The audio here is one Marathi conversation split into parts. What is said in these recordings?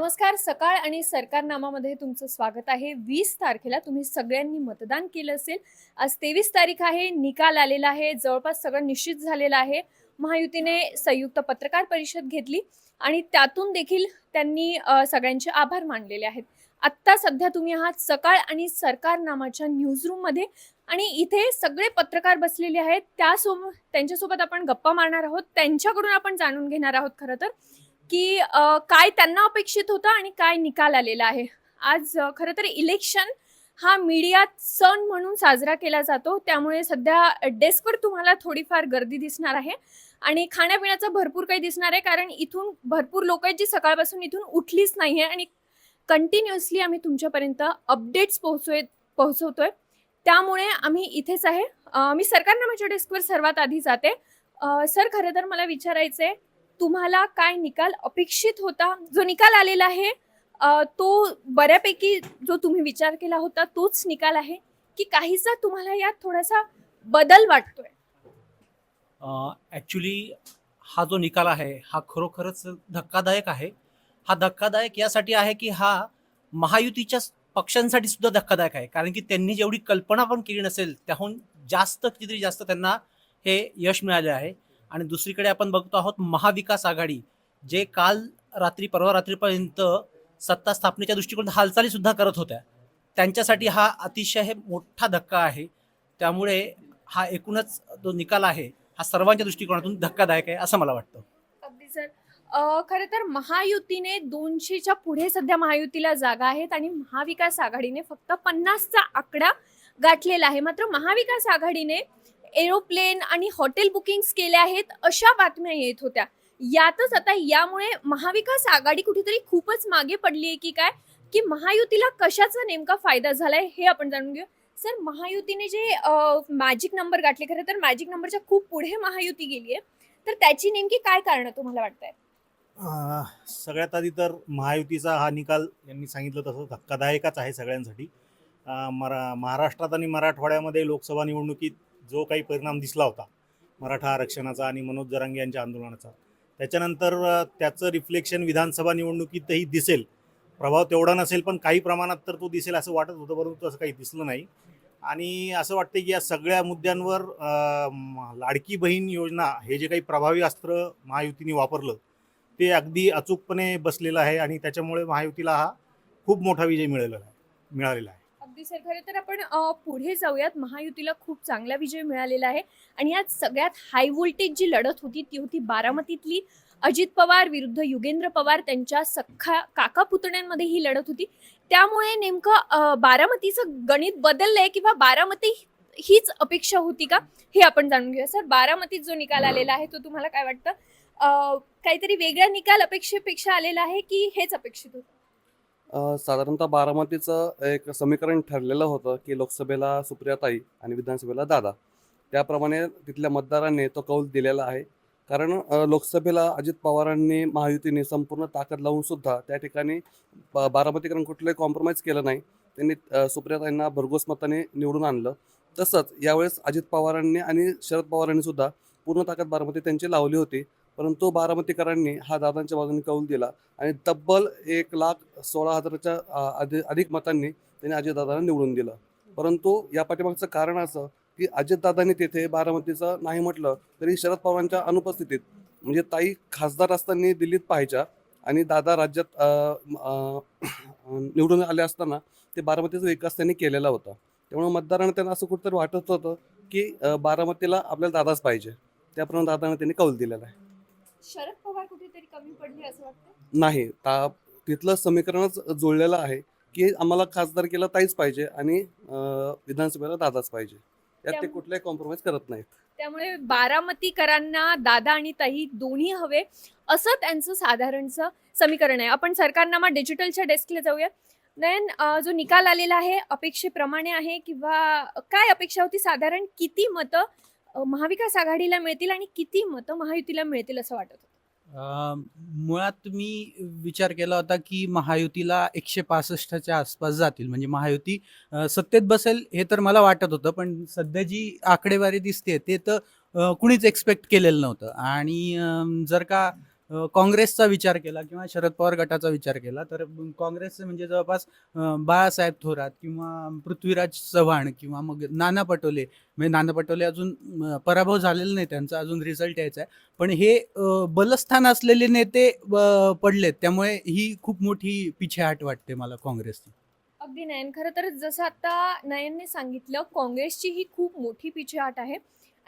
नमस्कार. सकाळ आणि सरकारनामामध्ये तुमचं स्वागत आहे. वीस तारखेला तुम्ही सगळ्यांनी मतदान केलं असेल. आज तेवीस तारीख आहे. निकाल आलेला आहे. जवळपास सगळं निश्चित झालेलं आहे. महायुतीने संयुक्त पत्रकार परिषद घेतली आणि त्यातून देखील त्यांनी सगळ्यांचे आभार मानलेले आहेत. आत्ता सध्या तुम्ही आहात सकाळ आणि सरकारनामाच्या न्यूजरूममध्ये आणि इथे सगळे पत्रकार बसलेले आहेत. त्यासोबत त्यांच्यासोबत आपण गप्पा मारणार आहोत. त्यांच्याकडून आपण जाणून घेणार आहोत खरं तर. की काय त्यांना अपेक्षित होतं आणि काय निकाल आलेला आहे. आज खरं तर इलेक्शन हा मीडियात सण म्हणून साजरा केला जातो. त्यामुळे सध्या डेस्कवर तुम्हाला थोडीफार गर्दी दिसणार आहे. आणि खाण्यापिण्याचं भरपूर काही दिसणार आहे कारण इथून भरपूर लोक आहेत जी सकाळपासून इथून उठलीच नाही आहे आणि कंटिन्युअसली आम्ही तुमच्यापर्यंत अपडेट्स पोहोचोय पोहोचवतोय. त्यामुळे आम्ही इथेच आहे. मी सरकारनं माझ्या डेस्कवर सर्वात आधी जाते. सर खरं तर मला विचारायचं आहे तुम्हाला काय निकाल अपेक्षित होता? जो निकाल आलेला आहे तो बऱ्यापैकी जो तुम्ही विचार केला होता तोच निकाल आहे की काहीसा तुम्हाला यात थोडासा बदल वाटतोय? ॲक्च्युली हा जो निकाल आहे हा खरोखरच धक्कादायक आहे. हा धक्कादायक यासाठी आहे की हा महायुतीच्या पक्षांसाठी सुद्धा धक्कादायक आहे. कारण की त्यांनी जेवढी कल्पना पण केली नसेल त्याहून जास्त कितीतरी जास्त त्यांना हे यश मिळाले आहे. आणि दुसरीकडे आपण बघतो आहोत महाविकास आघाडी जे काल रात्री परवा रात्रीपर्यंत सत्ता स्थापनेच्या दृष्टिकोनात हालचाली सुद्धा करत होत्या. त्यांच्यासाठी हा अतिशय मोठा धक्का आहे. त्यामुळे हा एकूणच जो निकाल आहे हा सर्वांच्या दृष्टिकोनातून धक्कादायक आहे असं मला वाटतं. अगदी सर. खरं तर महायुतीने दोनशेच्या पुढे सध्या महायुतीला जागा आहेत आणि महाविकास आघाडीने फक्त पन्नासचा आकडा गाठलेला आहे. मात्र महाविकास आघाडीने एरोप्लेन आणि हॉटेल बुकिंग्स केल्या आहेत अशा बातम्या येत होत्या. यातच आता यामुळे महाविकास आघाडी कुठेतरी खूपच मागे पडली आहे की काय? की महायुतीला कशाचा नेमका फायदा झालाय हे आपण जाणून घेऊ सर महायुतीने जे मॅजिक नंबर गाठले खरं तर मॅजिक नंबरच्या खूप पुढे महायुती गेली आहे तर त्याची नेमकी काय कारण तुम्हाला वाटतंय? आहे सगळ्यात आधी तर महायुतीचा हा निकाल यांनी सांगितलं तसं धक्कादायकच आहे सगळ्यांसाठी. मरा महाराष्ट्रात आणि मराठवाड्यामध्ये लोकसभा निवडणुकीत जो काही परिणाम दिसला होता मराठा आरक्षणाचा आणि मनोज जरांगे यांच्या आंदोलनाचा. त्याच्यानंतर त्याचं रिफ्लेक्शन विधानसभा निवडणुकीतही दिसेल. प्रभाव तेवढा नसेल पण काही प्रमाणात तर तो दिसेल असं वाटत होतं परंतु असं काही दिसलं नाही. आणि असं वाटतं की या सगळ्या मुद्द्यांवर लाडकी बहीण योजना हे जे काही प्रभावी अस्त्र महायुतीने वापरलं ते अगदी अचूकपणे बसलेलं आहे आणि त्याच्यामुळे महायुतीला हा खूप मोठा विजय मिळालेला आहे मिळालेला आहे. अगदी सर खरं तर आपण पुढे जाऊयात. महायुतीला खूप चांगला विजय मिळालेला आहे. आणि यात सगळ्यात हाय व्होल्टेज जी लढत होती ती होती बारामतीतली. अजित पवार विरुद्ध युगेंद्र पवार त्यांच्या सख्खा काका पुतण्यांमध्ये ही लढत होती. त्यामुळे नेमकं बारामतीचं गणित बदललंय किंवा बारामती हीच अपेक्षा होती का? हे आपण जाणून घेऊया. सर बारामतीत जो निकाल आलेला आहे तो तुम्हाला काय वाटतं? काहीतरी वेगळा निकाल अपेक्षेपेक्षा आलेला आहे की हेच अपेक्षित होतं? अ, साधारणतः बारामतीचं एक समीकरण ठरलेलं होतं की लोकसभेला सुप्रियाताई आणि विधानसभेला दादा. त्याप्रमाणे तिथल्या मतदारांनी तो कौल दिलेला आहे. कारण अ, लोकसभेला अजित पवारांनी महायुतीने संपूर्ण ताकद लावूनसुद्धा त्या ठिकाणी बारामतीकरण कुठलंही कॉम्प्रोमाइज केलं नाही. त्यांनी अ, सुप्रियाताईंना भरघोस मताने निवडून आणलं. तसंच यावेळेस अजित पवारांनी आणि शरद पवारांनी सुद्धा पूर्ण ताकद बारामती त्यांची लावली होती. परंतु बारामतीकरांनी हा दादांच्या बाजूने कौल दिला आणि तब्बल एक लाख सोळा हजाराच्या अधिक अधिक मतांनी त्यांनी अजितदादांना निवडून दिलं. परंतु या पाठीमागचं कारण असं की अजितदादांनी तेथे बारामतीचं नाही म्हटलं तरी शरद पवारांच्या अनुपस्थितीत म्हणजे ताई खासदार असताना दिल्लीत पाहायच्या आणि दादा राज्यात निवडून आले असताना ते बारामतीचा विकास त्यांनी केलेला होता. त्यामुळे मतदारांना त्यांना असं कुठंतरी वाटत होतं की बारामतीला आपल्याला दादाच पाहिजे. त्याप्रमाणे दादांना त्यांनी कौल दिलेला आहे. शरद पवार कुठेतरी कमी पडले असं वाटतं नाही ता तिथलं समीकरणच जुळलेलं आहे की आम्हाला खासदार केला ताईच पाहिजे आणि अं, विधानसभेला दादाच पाहिजे. यात ते त्यामुळे- कुठलाही कॉम्प्रोमाइज करत नाहीत. त्यामुळे बारामतीकरांना दादा आणि ताई दोन्ही हवे असं त्यांचं साधारणचं समीकरण आहे. आपण सरकारनामा डिजिटलच्या डेस्कला जाऊया. अं, जो निकाल आलेला आहे अपेक्षेप्रमाणे आहे किंवा काय अपेक्षा होती? साधारण किती मतं महाविकास आघाडीला मिळतील आणि किती मतं महायुतीला मिळतील असं वाटत होतं? मुळात मी विचार केला होता की महायुतीला एकशे पासष्टच्या आसपास जातील. म्हणजे महायुती सत्तेत बसेल हे तर मला वाटत होतं पण सध्या जी आकडेवारी दिसते ते तर कुणीच एक्सपेक्ट केलेलं नव्हतं. आणि जर का काँग्रेसचा विचार केला किंवा शरद पवार गटाचा विचार केला तर काँग्रेसचं म्हणजे जवळपास बाळासाहेब थोरात किंवा पृथ्वीराज चव्हाण किंवा मग नाना पटोले. म्हणजे नाना पटोले अजून पराभव झालेला नाही त्यांचा अजून रिझल्ट यायचा आहे. पण हे बलस्थान असलेले नेते पडलेत. त्यामुळे ही खूप मोठी पिछेहाट वाटते मला काँग्रेसची. अगदी नयन. खरं तर जसं आता नयनने सांगितलं काँग्रेसची ही खूप मोठी पिछेहाट आहे.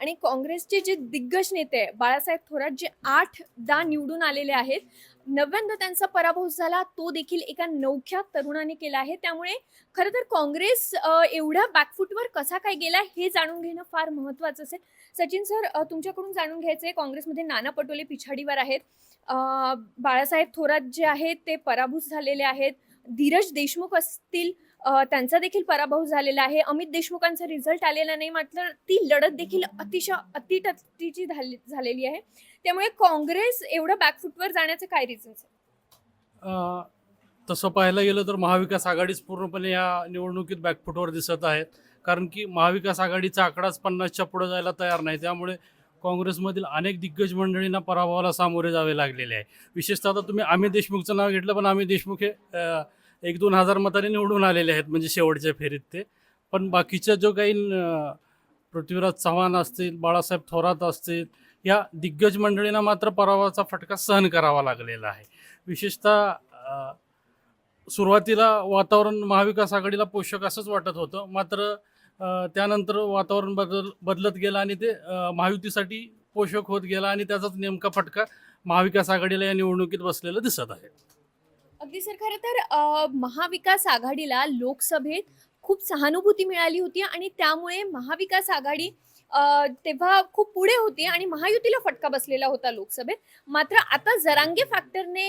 आणि काँग्रेसचे जे दिग्गज नेते आहे, बाळासाहेब थोरात जे आठदा निवडून आलेले आहेत नव्यांदा त्यांचा पराभव झाला तो देखील एका नवख्या तरुणाने केला आहे. त्यामुळे खरं तर काँग्रेस एवढ्या बॅकफूटवर कसा काय गेला हे जाणून घेणं फार महत्त्वाचं असेल. सचिन सर तुमच्याकडून जाणून घ्यायचं आहे काँग्रेसमध्ये नाना पटोले पिछाडीवर आहेत. बाळासाहेब थोरात जे आहेत ते पराभूत झालेले आहेत. धीरज देशमुख असतील त्यांचा देखील पराभव झालेला आहे. अमित देशमुखांचा रिझल्ट आलेला नाही मात्र ती लढत देखील अतिशय अतिटतीची झाली झालेली आहे. त्यामुळे काँग्रेस एवढं बॅकफुटवर जाण्याचं काय रिझन्स आहे तसं पाहायला गेलं तर महाविकास आघाडीच पूर्णपणे या निवडणुकीत बॅकफुटवर दिसत आहेत. कारण की महाविकास आघाडीचा आकडाच पन्नासच्या पुढे जायला तयार नाही. त्यामुळे काँग्रेसमधील अनेक दिग्गज मंडळींना पराभवाला सामोरे जावे लागलेले आहे. विशेषतः आता तुम्ही अमित देशमुखचं नाव घेतलं पण अमित देशमुख हे एक दोन हजार मतांनी निवडून आलेले आहेत म्हणजे शेवटच्या फेरीत ते. पण बाकीच्या जो काही पृथ्वीराज चव्हाण असतील बाळासाहेब थोरात असतील या दिग्गज मंडळींना मात्र पराभवाचा फटका सहन करावा लागलेला आहे. विशेषतः सुरुवातीला वातावरण महाविकास आघाडीला पोषक असंच वाटत होतं. मात्र त्यानंतर वातावरण बदल बदलत गेलं आणि ते महायुतीसाठी पोषक होत गेला आणि त्याचाच नेमका फटका महाविकास आघाडीला या निवडणुकीत बसलेला दिसत आहे. अगदी सर खरं तर महाविकास आघाडीला लोकसभेत खूप सहानुभूती मिळाली होती आणि त्यामुळे महाविकास आघाडी तेव्हा खूप पुढे होती आणि महायुतीला फटका बसलेला होता लोकसभेत. मात्र आता जरांगे फॅक्टरने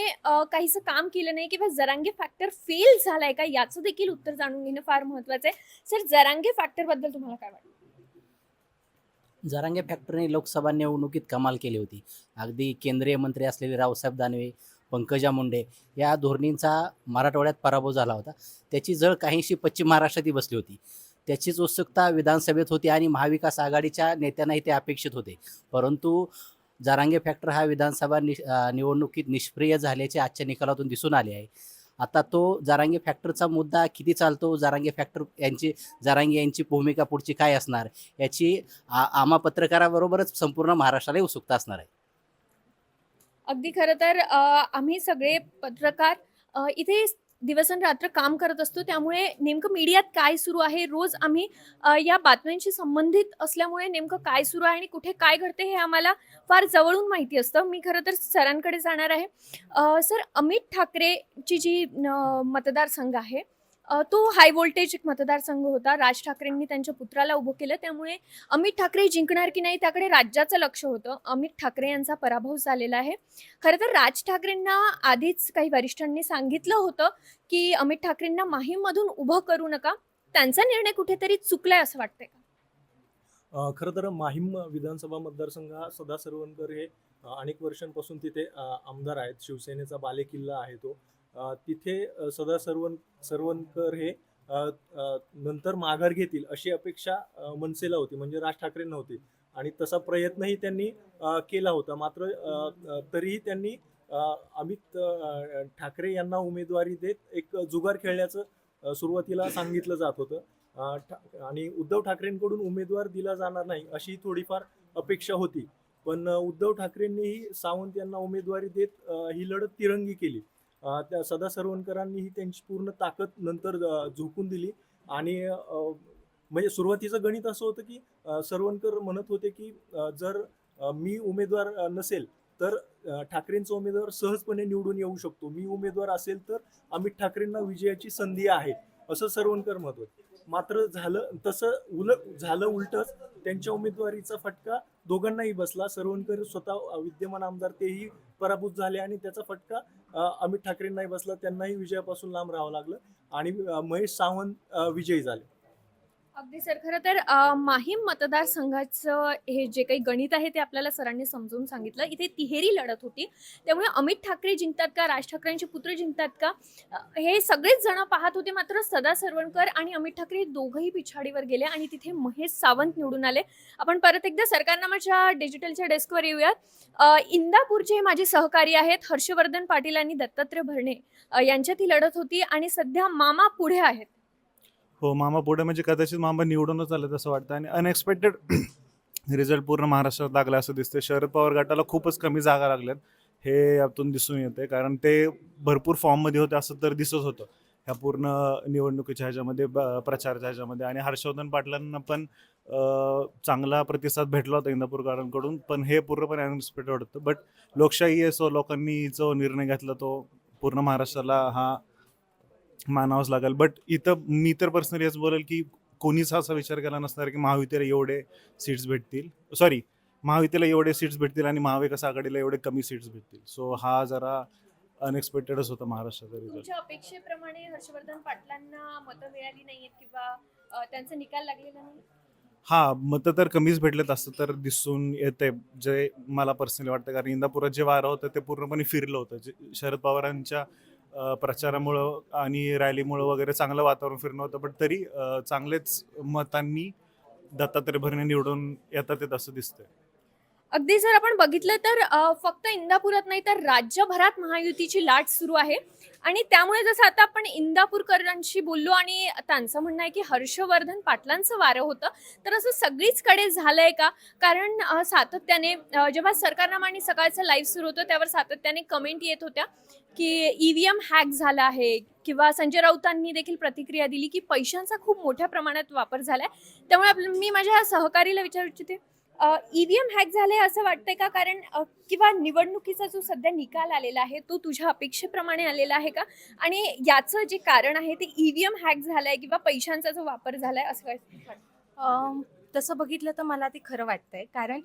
काहीसं काम केलं नाही किंवा जरांगे फॅक्टर फेल झालाय का याचं देखील उत्तर जाणून घेणं फार महत्वाचं आहे. सर जरांगे फॅक्टरबद्दल तुम्हाला काय वाटतं? जरांगे फॅक्टरने लोकसभा निवडणुकीत कमाल केली होती. अगदी केंद्रीय मंत्री असलेले रावसाहेब दानवे पंकजा मुंडे या धोरणींचा मराठवाड्यात पराभव झाला होता. त्याची जळ काहीशी पश्चिम महाराष्ट्रातही बसली होती. त्याचीच उत्सुकता विधानसभेत होती आणि महाविकास आघाडीच्या नेत्यांनाही ते अपेक्षित होते. परंतु जारांगे फॅक्टर हा विधानसभा नि निवडणुकीत निष्क्रिय झाल्याचे आजच्या निकालातून दिसून आले आहे. आता तो जारांगे फॅक्टरचा मुद्दा किती चालतो? जारांगे फॅक्टर यांची जारांगे यांची भूमिका पुढची काय असणार? याची आ- आम्हा पत्रकाराबरोबरच संपूर्ण महाराष्ट्राला उत्सुकता असणार आहे. अगदी खरं तर आम्ही सगळे पत्रकार इथे दिवसन रात्र काम करत असतो. त्यामुळे नेमकं मीडियात काय सुरू आहे? रोज आम्ही या बातम्यांशी संबंधित असल्यामुळे नेमकं काय सुरू आहे आणि कुठे काय घडते हे आम्हाला फार जवळून माहिती असतं. मी खरं तर सरांकडे जाणार आहे. सर अमित ठाकरेची जी मतदारसंघ आहे तो हाय व्होल्टेज एक मतदारसंघ होता. राज ठाकरेंनी त्यांच्या पुत्राला उभं केलं. त्यामुळे अमित ठाकरे जिंकणार की नाही त्याकडे राज्याचं लक्ष होतं. अमित ठाकरे यांचा पराभव झालेला आहे. खरं तर राज ठाकरेंना आधीच काही वरिष्ठांनी सांगितलं होतं की अमित ठाकरेंना माहीममधून उभं करू नका. त्यांचा निर्णय कुठेतरी चुकलाय असं वाटतंय का? खरं तर माहीम विधानसभा मतदारसंघ हा सदा सरवणकर हे अनेक वर्षांपासून तिथे आमदार आहेत. शिवसेनेचा बालेकिल्ला आहे तो. तिथे सदा सर्वन सर्वनकर हे नंतर माघार घेतील अशी अपेक्षा मनसेला होती. म्हणजे राज ठाकरे नव्हते. आणि तसा प्रयत्नही त्यांनी केला होता. मात्र तरीही त्यांनी अमित ठाकरे यांना उमेदवारी देत एक जुगार खेळण्याचं सुरुवातीला सांगितलं जात होतं. ठा- आणि उद्धव ठाकरेंकडून उमेदवार दिला जाणार नाही अशी थोडीफार अपेक्षा होती. पण उद्धव ठाकरेंनीही सावंत यांना उमेदवारी देत ही लढत तिरंगी केली. त्या सदा सरवणकरांनीही त्यांची पूर्ण ताकद नंतर झोकून दिली. आणि म्हणजे सुरुवातीचं गणित असं होतं की सरवणकर म्हणत होते की जर मी उमेदवार नसेल तर ठाकरेंचा उमेदवार सहजपणे निवडून येऊ शकतो. मी उमेदवार असेल तर अमित ठाकरेंना विजयाची संधी आहे असं सरवणकर म्हणत होते. मात्र झालं तसं उल झालं उलटच त्यांच्या उमेदवारीचा फटका दोघांनाही बसला. सरवणकर स्वतः विद्यमान आमदार तेही पराभूत झाले आणि त्याचा फटका अमित ठाकरेंनाही बसला. त्यांनाही विजयापासून लांब राहावं लागलं. आणि महेश सावंत विजयी झाले. अगदी सर खरं तर अ, माहीम मतदारसंघाचं हे जे काही गणित आहे ते आपल्याला सरांनी समजून सांगितलं. इथे तिहेरी लढत होती. त्यामुळे अमित ठाकरे जिंकतात का? राज ठाकरेंचे पुत्र जिंकतात का? अ, हे सगळेच जण पाहत होते मात्र सदा सरवणकर आणि अमित ठाकरे हे दोघंही पिछाडीवर गेले आणि तिथे महेश सावंत निवडून आले. आपण परत एकदा सरकारनामाच्या डिजिटलच्या डेस्कवर येऊयात. अ, इंदापूरचे हे माझे सहकारी आहेत हर्षवर्धन पाटील आणि दत्तात्रय भरणे. अ, यांच्यात ही लढत होती आणि सध्या मामा पुढे आहेत. हो मामा पुढे म्हणजे कदाचित मामा निवडूनच आलं असं वाटतं. आणि अनएक्सपेक्टेड रिझल्ट पूर्ण महाराष्ट्रात लागला असं दिसतंय. शरद पवार गटाला खूपच कमी जागा लागल्यात. हे यातून दिसून येते कारण ते भरपूर फॉर्ममध्ये होते असं तर दिसत होतं. ह्या पूर्ण निवडणुकीच्या ह्याच्यामध्ये ब- ह्याच्यामध्ये. आणि हर्षवर्धन पाटलांना पण चांगला प्रतिसाद भेटला होता इंदापूरकरांकडून. पण हे पूर्णपणे अनएक्सपेक्टेड होतं बट लोकशाही आहे सो लोकांनी जो निर्णय घेतला तो पूर्ण महाराष्ट्राला हा मानावाच लागेल. बट इथं मी तर पर्सनली असं बोलेल की कोणीच असा विचार केला नसणार की महायुतीला एवढे सीट्स भेटतील. सॉरी महायुतीला एवढे सीट्स भेटतील आणि महाविकास आघाडीला एवढे कमी सीट्स भेटतील. सो हा जरा अनएक्सपेक्टेडच होता महाराष्ट्राचा रिझल्ट अपेक्षेप्रमाणे हर्षवर्धन पाटलांना मतं मिळाली नाहीयेत किंवा त्यांचा निकाल लागलेला नाही? हा मतं तर कमीच भेटलेत असं तर दिसून येते जे मला पर्सनली वाटतं कारण इंदापुरात जे वारं होतं ते पूर्णपणे फिरलं होतं. जे शरद पवारांच्या प्रचारामुळं आणि रॅलीमुळं वगैरे चांगलं वातावरण फिरणं होतं पण तरी चांगलेच मतांनी दत्तात्रय भरणे निवडून येतात येत असं दिसतंय. अगदी जर आपण बघितलं तर फक्त इंदापुरात नाही तर राज्यभरात महायुतीची लाट सुरू आहे. आणि त्यामुळे जसं आता आपण इंदापूरकरांशी बोललो आणि त्यांचं म्हणणं आहे की हर्षवर्धन पाटलांचं वारं होतं तर असं सगळीचकडे झालंय का? कारण सातत्याने जेव्हा सरकारनामा आणि सकाळचं लाईव्ह सुरू होतं त्यावर सातत्याने कमेंट येत होत्या. की ईव्हीएम हॅक झाला आहे किंवा संजय राऊतांनी देखील प्रतिक्रिया दिली की पैशांचा खूप मोठ्या प्रमाणात वापर झालाय. त्यामुळे आपलं- मी माझ्या सहकारीला विचारू इच्छिते ईव्हीएम हॅक झाले असं वाटतंय का? कारण किंवा निवडणुकीचा जो सध्या निकाल आलेला आहे तो तुझ्या अपेक्षेप्रमाणे आलेला आहे का? आणि याचं जे कारण आहे ते ईव्हीएम हॅक झालंय किंवा पैशांचा जो वापर झालाय असं काय? तसं बघितलं तर मला ते खरं वाटतंय. कारण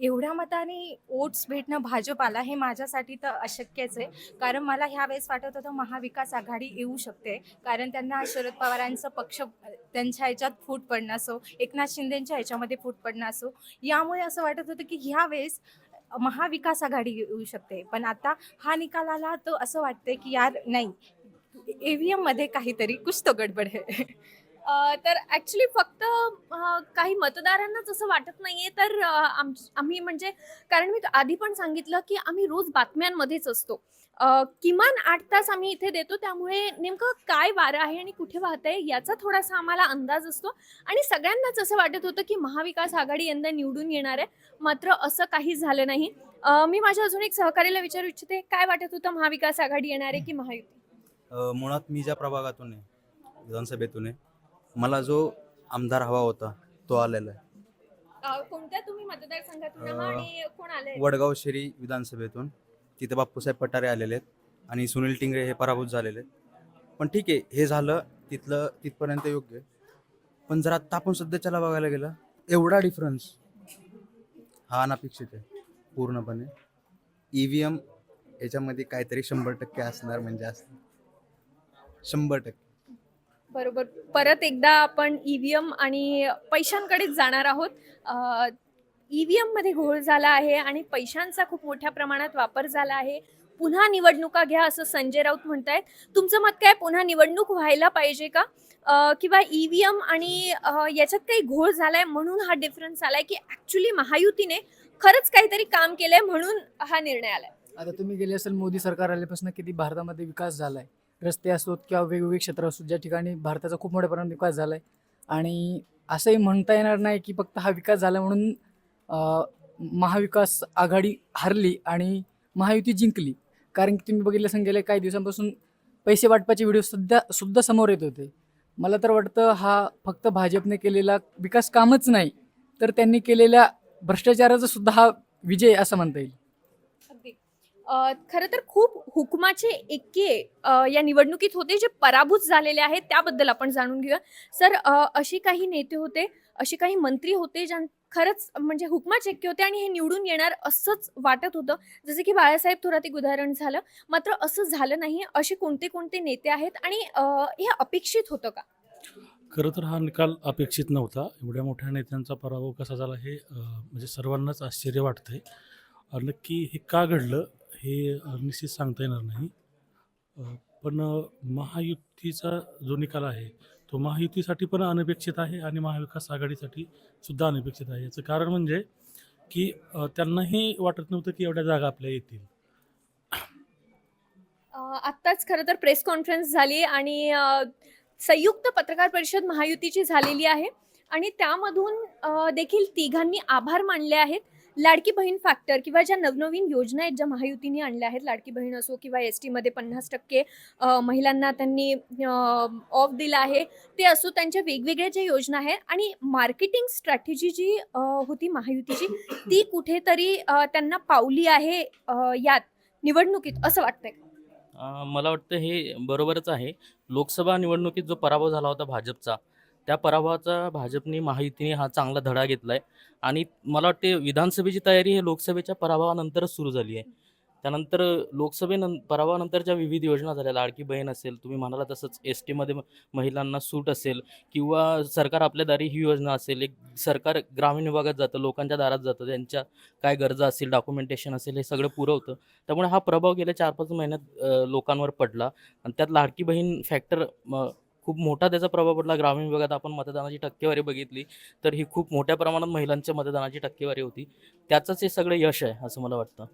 एवढ्या मताने ओट्स भेटणं भाजपाला हे माझ्यासाठी तर अशक्यच आहे. कारण मला ह्या वेळेस वाटत होतं महाविकास आघाडी येऊ शकते. कारण त्यांना शरद पवारांचं पक्ष त्यांच्या ह्याच्यात फूट पडणं असो एकनाथ शिंदेच्या ह्याच्यामध्ये फूट पडणं असो यामुळे असं वाटत होतं की ह्या वेळेस महाविकास आघाडी येऊ शकते. पण आता हा निकाल आला तर असं वाटतंय की यार नाही ईव्हीएममध्ये काहीतरी कुछ तो गडबड आहे तर ॲक्च्युली फक्त काही मतदारांनाच असं वाटत नाहीये. तर आम आम्ही म्हणजे कारण मी आधी पण सांगितलं की आम्ही रोज बातम्यांमध्येच असतो. किमान आठ तास आम्ही इथे देतो. त्यामुळे नेमकं काय वारं आहे आणि कुठे वाहत आहे याचा थोडासा आम्हाला अंदाज असतो. आणि सगळ्यांनाच असं वाटत होतं की महाविकास आघाडी यंदा निवडून येणार आहे. मात्र असं काही झालं नाही. मी माझ्या अजून एक सहकार्याला विचारू इच्छिते. काय वाटत होतं महाविकास आघाडी येणार आहे की महायुती? मुळात मी ज्या प्रभागातून आहे विधानसभेतून आहे मला जो आमदार हवा होता तो आलेला आहे. अ, कोणत्या तुम्ही मतदारसंघातून आहात अ, आणि कोण आले वडगाव शेरी विधानसभेतून. तिथे बाप्पूसाहेब पठारे आलेले आहेत आणि सुनील टिंगरे हे पराभूत झालेले आहेत. पण ठीक आहे हे झालं तिथलं तिथपर्यंत योग्य आहे. पण जर आत्ता आपण सध्याच्याला बघायला गेलं एवढा डिफरन्स हा अनपेक्षित आहे पूर्णपणे. ई व्ही एम याच्यामध्ये काहीतरी शंभर टक्के असणार म्हणजे असणार. शंभर टक्के. बरोबर. परत एकदा आपण ईव्हीएम आणि पैशांकडेच जाणार आहोत. ईव्हीएममध्ये घोळ झाला आहे आणि पैशांचा खूप मोठ्या प्रमाणात वापर झाला आहे. पुन्हा निवडणुका घ्या असं संजय राऊत म्हणतायत. तुमचं मत काय? पुन्हा निवडणूक व्हायला पाहिजे का? किंवा ईव्हीएम आणि याच्यात काही घोळ झालाय म्हणून हा डिफरन्स आलाय की ऍक्च्युली महायुतीने खरंच काहीतरी काम केलंय म्हणून हा निर्णय आलाय? आता तुम्ही गेले असेल मोदी सरकार आल्यापासून किती भारतामध्ये विकास झाला आहे रस्ते असोत किंवा वेगवेगळे क्षेत्र असोत ज्या ठिकाणी भारताचा खूप मोठ्या प्रमाणात विकास झाला आहे आणि असंही म्हणता येणार नाही की फक्त हा विकास झाला म्हणून महाविकास आघाडी हरली आणि महायुती जिंकली. कारण की तुम्ही बघितलं असेल गेल्या काही दिवसांपासून पैसे वाटपाचे व्हिडिओ सध्या सुद्धा समोर येत होते. मला तर वाटतं हा फक्त भाजपने केलेला विकास कामच नाही तर त्यांनी केलेल्या भ्रष्टाचाराचा सुद्धा हा विजय असं म्हणता येईल. खरं तर खूप हुकमाचे एके या निवडणुकीत होते जे पराभूत झालेले आहेत त्याबद्दल आपण जाणून घेऊया. सर असे काही नेते होते असे काही मंत्री होते ज्यां खरंच म्हणजे हुकमाचे एके होते आणि हे निवडून येणार असंच वाटत होतं. जसं की बाळासाहेब थोरात एक उदाहरण झालं. मात्र असं झालं नाही. असे कोणते कोणते नेते आहेत आणि हे अपेक्षित होतं का? खरं तर हा निकाल अपेक्षित नव्हता. एवढ्या मोठ्या नेत्यांचा पराभव कसा झाला हे म्हणजे सर्वांनाच आश्चर्य वाटतंय. नक्की हे का घडलं? हे निश्चित सांगता येणार नाही. पण महायुतीचा जो निकाल आहे तो महायुतीसाठी पण अनपेक्षित आहे आणि महाविकास आघाडीसाठी सुद्धा अनपेक्षित आहे. याचं कारण म्हणजे की त्यांनाही वाटत नव्हतं की एवढ्या जागा आपल्या येतील. आत्ताच खरं तर प्रेस कॉन्फरन्स झाली आणि संयुक्त पत्रकार परिषद महायुतीची झालेली आहे. आणि त्यामधून देखील तिघांनी आभार मानले आहेत. लाडकी बहीण फॅक्टर किंवा ज्या नवनवीन योजना आहेत ज्या महायुतीने आणल्या आहेत लाडकी बहीण असो किंवा एस टीमध्ये पन्नास टक्के महिलांना त्यांनी ऑफ दिला आहे ते असो त्यांच्या वेगवेगळ्या ज्या योजना आहेत आणि मार्केटिंग स्ट्रॅटेजी जी होती महायुतीची ती कुठेतरी त्यांना पावली आहे यात निवडणुकीत असं वाटतंय मला वाटतं हे बरोबरच आहे. लोकसभा निवडणुकीत जो पराभव झाला होता भाजपचा त्या पराभवाचा भाजपने महायुतीने हा चांगला धडा घेतला आहे आणि मला वाटते विधानसभेची तयारी हे लोकसभेच्या पराभवानंतरच सुरू झाली आहे. त्यानंतर लोकसभेनं पराभवानंतर विविध योजना झाल्या. लाडकी बहीण असेल तुम्ही म्हणाला तसंच एस टीमध्ये महिलांना सूट असेल किंवा सरकार आपल्या दारी ही योजना असेल. एक सरकार ग्रामीण विभागात जातं लोकांच्या दारात जातं त्यांच्या काय गरजा असतील डॉक्युमेंटेशन असेल हे सगळं पुरवतं त्यामुळे हा प्रभाव गेल्या चार पाच महिन्यात लोकांवर पडला. आणि त्यात लाडकी बहीण फॅक्टर खूप मोठा त्याचा प्रभाव पडला. ग्रामीण भागात आपण मतदानाची टक्केवारी बघितली तर ही खूप मोठ्या प्रमाणात महिलांच्या मतदानाची टक्केवारी होती. त्याचंच हे सगळं यश आहे असं मला वाटतं.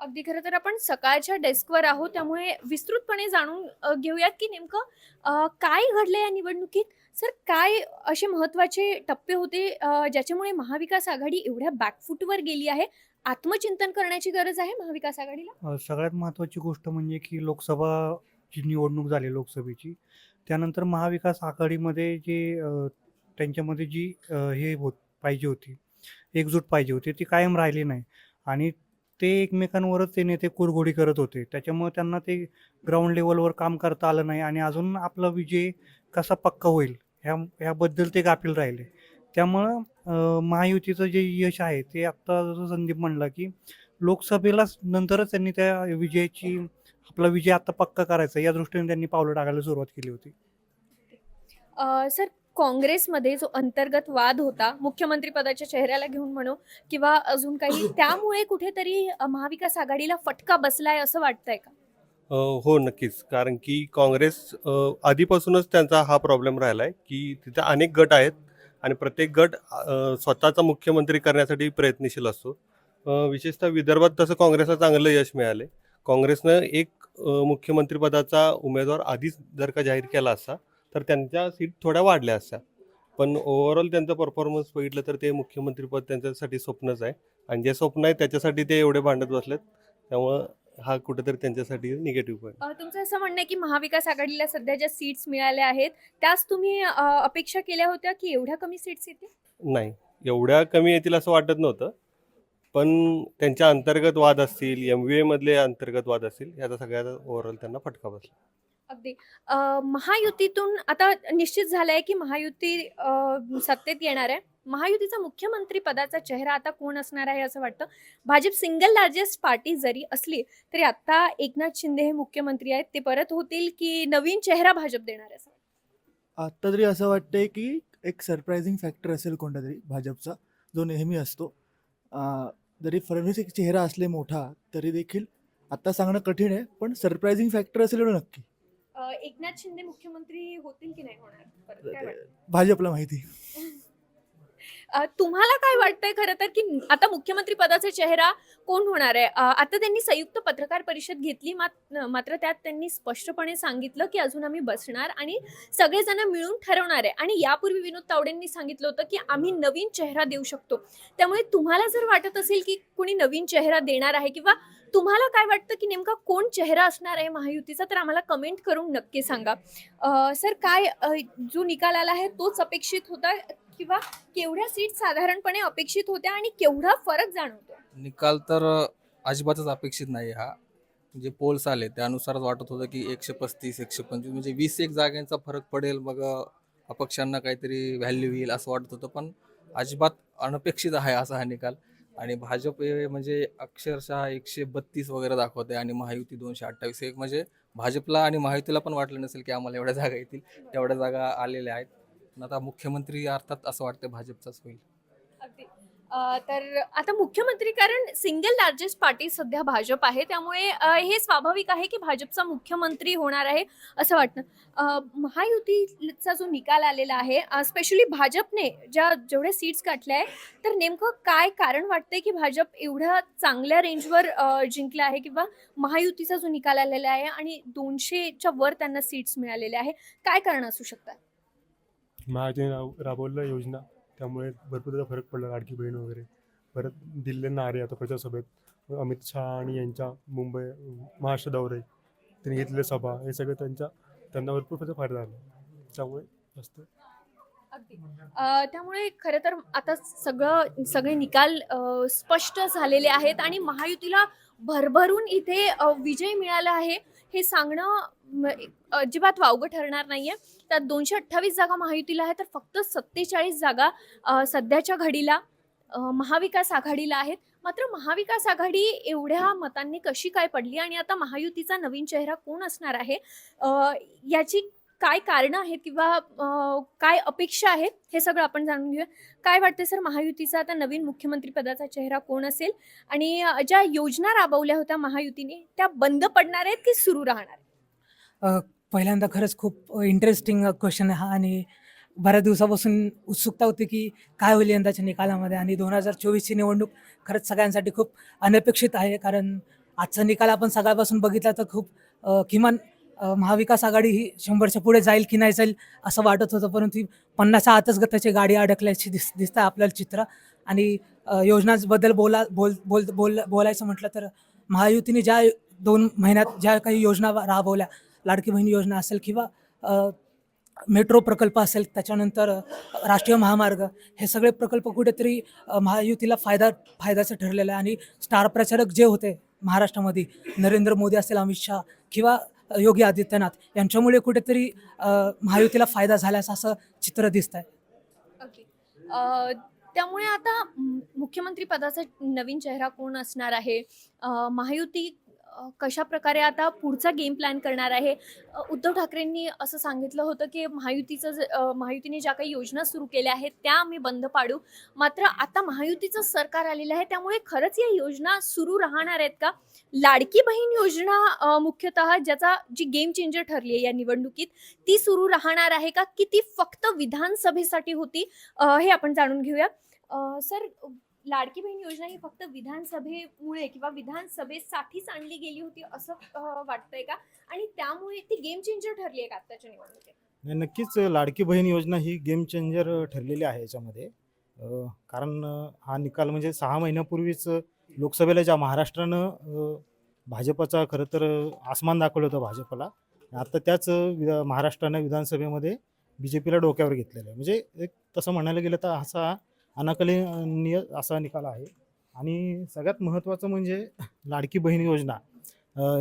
अगदी खरं तर आपण सकाळच्या डेस्कवर आहोत त्यामुळे विस्तृतपणे जाणून घेऊयात की नेमकं काय घडलं या निवडणुकीत? सर काय असे महत्त्वाचे टप्पे होते ज्याच्यामुळे महाविकास आघाडी एवढ्या बॅकफूटवर गेली आहे? आत्मचिंतन करण्याची गरज आहे महाविकास आघाडीला? सगळ्यात महत्त्वाची गोष्ट म्हणजे की लोकसभाची निवडणूक झाली लोकसभेची. त्यानंतर महाविकास आघाडीमध्ये जे त्यांच्यामध्ये जी हे होत पाहिजे होती एकजूट पाहिजे होती ती कायम राहिली नाही. आणि ते एकमेकांवरच ते नेते कुरघोडी करत होते. त्याच्यामुळे त्यांना ते ग्राउंड लेवलवर काम करता आलं नाही आणि अजून आपला विजय कसा पक्का होईल ह्या ह्याबद्दल ते गाफील राहिले. त्यामुळं महायुतीचं जे यश आहे ते आत्ता जसं संदीप म्हणला की लोकसभेलाच नंतरच त्यांनी त्या विजयाची आपला विजय आता पक्का करायचा या दृष्टीने त्यांनी पावलं टाकायला सुरुवात केली होती. अ, सर काँग्रेसमध्ये जो अंतर्गत वाद होता मुख्यमंत्री पदाच्या चेहऱ्याला घेऊन म्हणू किंवा अजून काही त्यामुळे कुठेतरी अ, महाविकास आघाडीला फटका बसलाय असं वाटतंय का? अ, हो नक्कीच. कारण की काँग्रेस अ, आधीपासूनच त्यांचा हा प्रॉब्लेम राहिला आहे की तिथे अनेक गट आहेत आणि प्रत्येक गट अ, स्वतःचा मुख्यमंत्री करण्यासाठी प्रयत्नशील असतो. अ, विशेषतः विदर्भात तसं काँग्रेसला चांगलं यश मिळाले काँग्रेसनं एक मुख्यमंत्रीपदाचा उमेदवार आधीच जर का जाहीर केला असता तर त्यांच्या सीट थोड्या वाढल्या असत्या. पण ओव्हरऑल त्यांचा परफॉर्मन्स बघितलं तर ते मुख्यमंत्रीपद त्यांच्यासाठी स्वप्नच आहे. आणि जे स्वप्न आहे त्याच्यासाठी ते एवढे भांडत बसलेत. त्यामुळं हा कुठेतरी त्यांच्यासाठी निगेटिव्ह पॉईंट तुमचं असं म्हणणं आहे की महाविकास आघाडीला सध्या ज्या सीट्स मिळाल्या आहेत त्याच तुम्ही अपेक्षा केल्या होत्या की एवढ्या कमी सीट्स येतील? नाही. एवढ्या कमी येतील असं वाटत नव्हतं. पण त्यांच्या अंतर्गत वाद असतील एम व्ही एमधले अंतर्गत वाद असतील याचा सगळ्यात ओव्हरऑल त्यांना फटका बसला. अगदी. महायुतीतून आता निश्चित झालंय की महायुती सत्तेत येणार आहे. महायुतीचा मुख्यमंत्री पदाचा चेहरा आता कोण असणार आहे असं वाटतं? भाजप सिंगल लार्जेस्ट पार्टी जरी असली तरी आता एकनाथ शिंदे हे मुख्यमंत्री आहेत. ते परत होतील की नवीन चेहरा भाजप देणार आहे असं वाटतं? आत्ता तरी असं वाटतंय की एक सरप्रायझिंग फॅक्टर असेल कोणता तरी भाजपचा जो नेहमी असतो. जरी फडणवीस एक चेहरा असले मोठा तरी देखील आत्ता सांगणं कठीण आहे पण सरप्रायझिंग फॅक्टर असेल एवढं नक्की एकनाथ शिंदे मुख्यमंत्री होतील की नाही होणार? परत काय वाटतं? भाजपला माहिती. तुम्हाला काय वाटतंय खरं तर की आता मुख्यमंत्री पदाचा चेहरा कोण होणार आहे? आता त्यांनी संयुक्त पत्रकार परिषद घेतली मात- मात्र त्यात त्यांनी स्पष्टपणे सांगितलं की अजून आम्ही बसणार आणि सगळेजण मिळून ठरवणार आहे. आणि यापूर्वी विनोद तावडेंनी सांगितलं होतं की आम्ही नवीन चेहरा देऊ शकतो. त्यामुळे तुम्हाला जर वाटत असेल की कुणी नवीन चेहरा देणार आहे किंवा तुम्हाला काय वाटतं की नेमका कोण चेहरा असणार आहे महायुतीचा तर आम्हाला कमेंट करून नक्की सांगा. सर काय जो निकाल आला आहे तोच अपेक्षित होता? किंवा केवढ्या सीट साधारणपणे अपेक्षित होत्या आणि केवढा फरक जाणवतो निकाल तर अजिबातच अपेक्षित नाही हा. जे पोल्स आले त्यानुसारच वाटत होतं की एकशे पस्तीस एकशे पंचवीस म्हणजे वीस एक जागांचा फरक पडेल मग अपक्षांना काहीतरी व्हॅल्यू येईल असं वाटत होतं. पण अजिबात अनपेक्षित आहे असा हा निकाल. आणि भाजप हे म्हणजे अक्षरशः एकशे बत्तीस वगैरे दाखवते आणि महायुती दोनशे अठ्ठावीस. एक म्हणजे भाजपला आणि महायुतीला पण वाटलं नसेल की आम्हाला एवढ्या जागा येतील. तेवढ्या जागा आलेल्या आहेत. आता मुख्यमंत्री अर्थात असं वाटतं भाजपचाच होईल. अगदी. अ, तर आता मुख्यमंत्री कारण सिंगल लार्जेस्ट पार्टी सध्या भाजप आहे त्यामुळे अ, हे स्वाभाविक आहे की भाजपचा मुख्यमंत्री होणार आहे असं वाटतं. अ, महायुतीचा जो निकाल आलेला आहे स्पेशली भाजपने ज्या जेवढ्या सीट्स गाठल्या आहे तर नेमकं काय कारण वाटतंय की भाजप एवढ्या चांगल्या रेंजवर अ, आहे किंवा महायुतीचा जो निकाल आलेला आहे आणि दोनशेच्या वर त्यांना सीट्स मिळालेल्या आहे काय कारण असू शकतात? महाजन राब राबवलेल्या योजना त्यामुळे भरपूर त्याचा फरक पडला. लाडकी बहीण वगैरे. परत दिल्लींना नारे आता प्रचारसभेत अमित शहा आणि यांच्या मुंबई महाराष्ट्र दौरे त्यांनी घेतले सभा हे सगळं त्यांच्या त्यांना भरपूर त्याचा फायदा झाला. त्यामुळे जास्त. त्यामुळे खरं तर आता सगळं सगळे निकाल स्पष्ट झालेले आहेत आणि महायुतीला भरभरून इथे विजय मिळाला आहे. हे सांगणं अजिबात वावगं ठरणार नाहीये. त्यात दोनशे अठ्ठावीस जागा महायुतीला आहे तर फक्त सत्तेचाळीस जागा सध्याच्या घडीला महाविकास आघाडीला आहेत. मात्र महाविकास आघाडी एवढ्या मतांनी कशी काय पडली आणि आता महायुतीचा नवीन चेहरा कोण असणार आहे? याची काय कारणं आहेत किंवा काय अपेक्षा आहेत हे सगळं आपण जाणून घेऊया. काय वाटतं सर महायुतीचा आता नवीन मुख्यमंत्री पदाचा चेहरा कोण असेल? आणि ज्या योजना राबवल्या होत्या महायुतीने त्या बंद पडणार आहेत की सुरू राहणार आहेत? पहिल्यांदा खरंच खूप इंटरेस्टिंग क्वेश्चन हा. आणि बऱ्याच दिवसापासून उत्सुकता होती की काय होईल यंदाच्या निकालामध्ये. आणि दोन हजार चोवीसची निवडणूक खरंच सगळ्यांसाठी खूप अनपेक्षित आहे. कारण आजचा निकाल आपण सकाळपासून बघितला तर खूप किमान महाविकास आघाडी ही शंभरच्या पुढे जाईल की नाही जाईल असं वाटत होतं परंतु पन्नासच्या आतच गताची गाडी अडकल्याची दिस दिसतं आपल्याला चित्र. आणि योजनाबद्दल योजनांबद्दल बोला बोल बोल बोल बोलायचं म्हटलं तर महायुतीने ज्या दोन महिन्यात ज्या काही योजना राबवल्या लाडकी बहीण योजना असेल किंवा मेट्रो प्रकल्प असेल त्याच्यानंतर राष्ट्रीय महामार्ग हे सगळे प्रकल्प कुठेतरी महायुतीला फायदा फायद्याचं ठरलेलं आहे. आणि स्टार प्रचारक जे होते महाराष्ट्रामध्ये नरेंद्र मोदी असेल अमित शहा किंवा योगी आदित्यनाथ यांच्यामुळे कुठेतरी महायुतीला फायदा झाल्यास असं चित्र दिसत आहे ओके त्यामुळे आता मुख्यमंत्री पदाचा नवीन चेहरा कोण असणार आहे? महायुती कशा प्रकारे आता पुढचा गेम प्लॅन करणार आहे? उद्धव ठाकरेंनी असं सांगितलं होतं की महायुतीचं महायुतीने ज्या काही योजना सुरू केल्या आहेत त्या आम्ही बंद पाडू. मात्र आता महायुतीचं सरकार आलेलं आहे त्यामुळे खरंच या योजना सुरू राहणार आहेत का? लाडकी बहीण योजना मुख्यतः ज्याचा जी गेम चेंजर ठरली आहे या निवडणुकीत ती सुरू राहणार आहे का? की ती फक्त विधानसभेसाठी होती? हे आपण जाणून घेऊया. सर लाडकी बहीण योजना ही फक्त विधानसभेमुळे किंवा विधानसभेसाठीच आणली गेली होती असं वाटतंय का? आणि त्यामुळे ती गेम चेंजर ठरली आहे का आत्ताच्या निवडणुकीत? नाही नक्कीच लाडकी बहीण योजना ही गेम चेंजर ठरलेली आहे याच्यामध्ये. कारण हा निकाल म्हणजे सहा महिन्यापूर्वीच लोकसभेला ज्या महाराष्ट्रानं भाजपचा खरं तर आसमान दाखवलं होतं भाजपला. आता त्याच विधा महाराष्ट्रानं विधानसभेमध्ये बी जे पीला डोक्यावर घेतलेलं आहे. म्हणजे एक तसं म्हणायला गेलं तर असा अनाकलनीय असा निकाल आहे. आणि सगळ्यात महत्त्वाचं म्हणजे लाडकी बहीण योजना.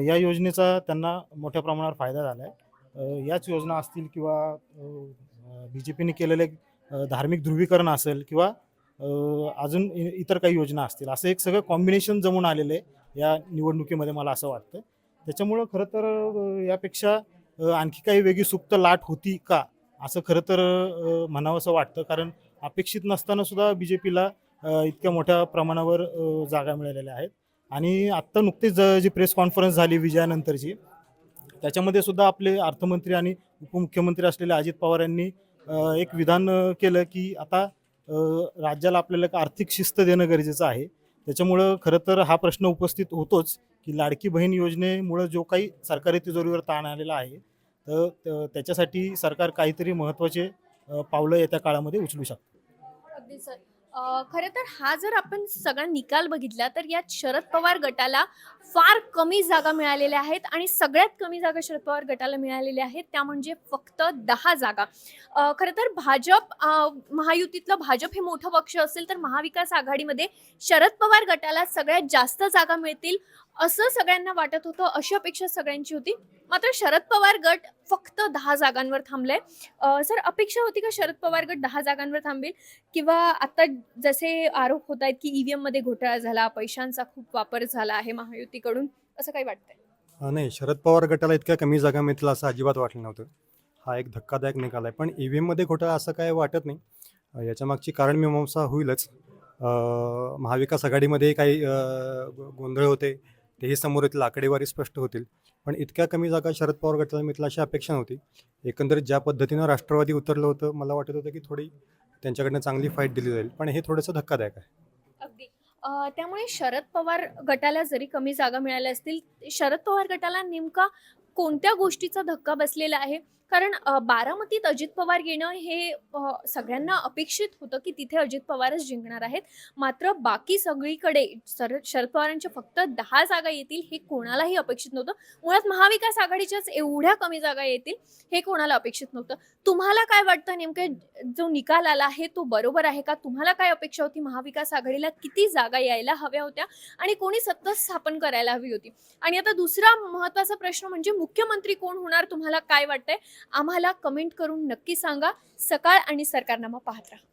या योजनेचा त्यांना मोठ्या प्रमाणावर फायदा झाला आहे याच योजना असतील किंवा बी जे पीने केलेले धार्मिक ध्रुवीकरण असेल किंवा अजून इतर काही योजना असतील असं एक सगळं कॉम्बिनेशन जमून आलेलं आहे या निवडणुकीमध्ये मला असं वाटतं. त्याच्यामुळं खरं तर यापेक्षा आणखी काही वेगळी सुप्त लाट होती का असं खरं तर म्हणावं म्हणावंसं वाटतं. कारण अपेक्षित नसताना सुद्धा बी जे पीला इतक्या मोठ्या प्रमाणावर जागा मिळालेल्या आहेत. आणि आत्ता नुकतीच जी प्रेस कॉन्फरन्स झाली विजयानंतरची त्याच्यामध्ये सुद्धा आपले अर्थमंत्री आणि उपमुख्यमंत्री असलेले अजित पवार यांनी एक विधान केलं की आता राज्याला आपल्याला एक आर्थिक शिस्त देणं गरजेचं आहे. त्याच्यामुळं खरं तर हा प्रश्न उपस्थित होतोच की लाडकी बहीण योजनेमुळं जो काही सरकारी तिजोरीवर ताण आलेला आहे तर त- त्याच्यासाठी सरकार काहीतरी महत्त्वाचे पावलं येत्या काळामध्ये उचलू शकतं. अगदी सर खरं तर हा जर आपण सगळा निकाल बघितला तर यात शरद पवार गटाला फार कमी जागा मिळालेल्या आहेत आणि सगळ्यात कमी जागा शरद पवार गटाला मिळालेल्या आहेत त्या म्हणजे फक्त दहा जागा. खरं तर भाजप महायुतीतलं भाजप हे मोठं पक्ष असेल तर महाविकास आघाडीमध्ये शरद पवार गटाला सगळ्यात जास्त जागा मिळतील असं सगळ्यांना वाटत होतं अशी अपेक्षा सगळ्यांची होती. मात्र शरद पवार गट फक्त दहा जागांवर थांबले सर अपेक्षा होती का शरद पवार गट दहा जागांवर थांबेल? किंवा आता जसे आरोप होत आहेत की ईव्हीएममध्ये घोटाळा झाला पैशांचा खूप वापर झाला आहे महायुतीकडून असं काही वाटतंय? नाही शरद पवार गटाला इतक्या कमी जागा मिळतील असं अजिबात वाटलं नव्हतं. हा एक धक्कादायक निकाल आहे. पण ई व्ही एममध्ये घोटाळा असं काय वाटत नाही. अ, कारण मीमांसा होईलच. महाविकास आघाडीमध्ये काही गोंधळ होते. तेही समोर येतील आकडेवारी स्पष्ट होतील. पण इतक्या कमी जागा शरद पवार गटाला मिळतील अशी अपेक्षा नव्हती. एकंदरीत ज्या पद्धतीनं राष्ट्रवादी उतरलं होतं मला वाटत होतं की थोडी त्यांच्याकडनं चांगली फाईट दिली जाईल. पण हे थोडंसं धक्कादायक आहे. अगदी. त्यामुळे शरद पवार गटाला जरी कमी जागा मिळाल्या असतील शरद पवार गटाला नेमका कोणत्या गोष्टीचा धक्का बसलेला आहे? कारण बारामतीत अजित पवार येणं हे सगळ्यांना अपेक्षित होतं की तिथे अजित पवारच जिंकणार आहेत. मात्र बाकी सगळीकडे सर शरद पवारांच्या फक्त दहा जागा येतील हे कोणालाही अपेक्षित नव्हतं. मुळात महाविकास आघाडीच्याच एवढ्या कमी जागा येतील हे कोणाला अपेक्षित नव्हतं. तुम्हाला काय वाटतं नेमकं जो निकाल आला आहे तो बरोबर आहे का? तुम्हाला काय अपेक्षा होती महाविकास आघाडीला किती जागा यायला हव्या होत्या आणि कोणी सत्ता स्थापन करायला हवी होती? आणि आता दुसरा महत्त्वाचा प्रश्न म्हणजे मुख्यमंत्री कोण होणार तुम्हाला काय वाटतंय? आम्हाला कमेंट करून नक्की सांगा. सकाळ आणि सरकारनामा पाहत राहा.